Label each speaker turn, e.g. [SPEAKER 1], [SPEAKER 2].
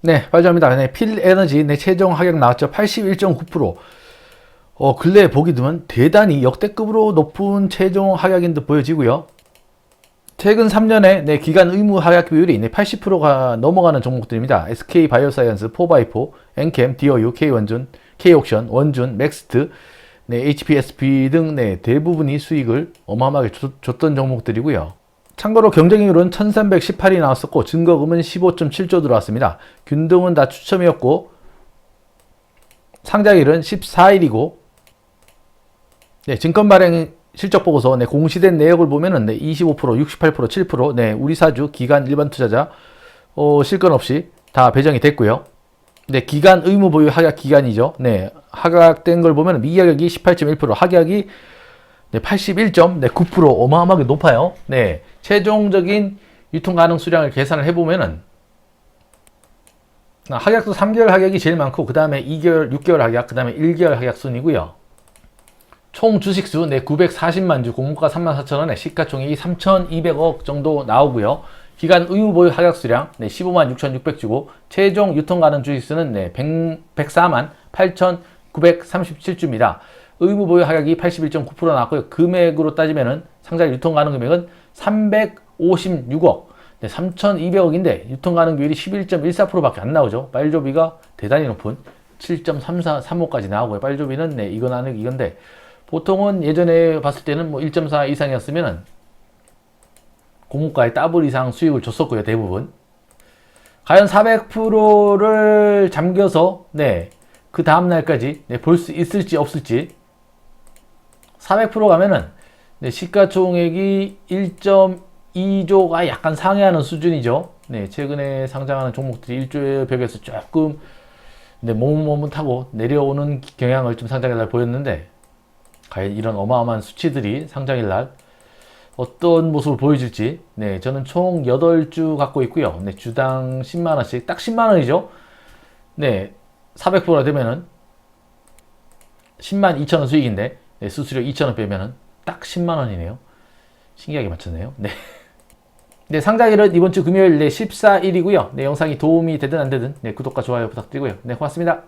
[SPEAKER 1] 네, 빨리합니다. 네, 필 에너지 네, 최종 하격 나왔죠. 81.9%. 어, 근래 보기 드문 대단히 역대급으로 높은 최종 하격인 듯 보여지고요. 최근 3년에 네, 기간 의무 하약 비율이 네, 80%가 넘어가는 종목들입니다. SK 바이오사이언스, 4x4, 엔캠, DOU, K원준, K옥션, 원준, 맥스트, 네, HPSP 등 네, 대부분이 수익을 어마어마하게 줬, 줬던 종목들이고요. 참고로 경쟁률은 1318이 나왔었고 증거금은 15.7조 들어왔습니다. 균등은 다 추첨이었고 상장일은 14일이고 네, 증권 발행 실적 보고서 네, 공시된 내역을 보면은 네, 25%, 68%, 7%, 네, 우리 사주 기간 일반 투자자 어, 실건 없이 다 배정이 됐고요. 네, 기간 의무 보유 하약 기간이죠. 네, 하각된 걸 보면 미하격이 18.1%, 하격이 네, 81.9% 어마어마하게 높아요. 네, 최종적인 유통 가능 수량을 계산을 해보면은 아, 하격도 3개월 하격이 제일 많고 그 다음에 2개월, 6개월 하격, 그 다음에 1개월 하격 순이고요. 총 주식수 네 940만 주, 공모가 3만 4천 원에 시가총액이 3,200억 정도 나오고요. 기간 의무 보유 하격 수량 네 15만 6,600주고 최종 유통 가능 주식수는 네 100, 104만 8,937주입니다. 의무 보유 하격이 81.9% 나왔고요. 금액으로 따지면은 상자 유통 가능 금액은 356억. 네, 3,200억인데 유통 가능 비율이 11.14%밖에 안 나오죠. 빨조비가 대단히 높은 7.3435까지 나오고요. 빨조비는 네, 이건 아니 이건데 보통은 예전에 봤을 때는 뭐 1.4 이상이었으면은 공모가의 더블 이상 수익을 줬었고요. 대부분. 과연 400%를 잠겨서 네, 그 다음 날까지 네, 볼 수 있을지 없을지 400% 가면은 네, 시가총액이 1.2조가 약간 상회하는 수준이죠. 네, 최근에 상장하는 종목들이 1조의 벽에서 조금 네, 머뭇머뭇하고 내려오는 경향을 좀 상장일 날 보였는데 과연 이런 어마어마한 수치들이 상장일 날 어떤 모습을 보여줄지 네, 저는 총 8주 갖고 있고요. 네, 주당 10만 원씩 딱 10만 원이죠. 네, 400%가 되면은 10만 2천 원 수익인데 네, 수수료 2천 원 빼면은 딱 10만 원이네요. 신기하게 맞췄네요. 네. 네, 상장일은 이번 주 금요일 네, 14일이고요. 네, 영상이 도움이 되든 안 되든 네, 구독과 좋아요 부탁드리고요. 네, 고맙습니다.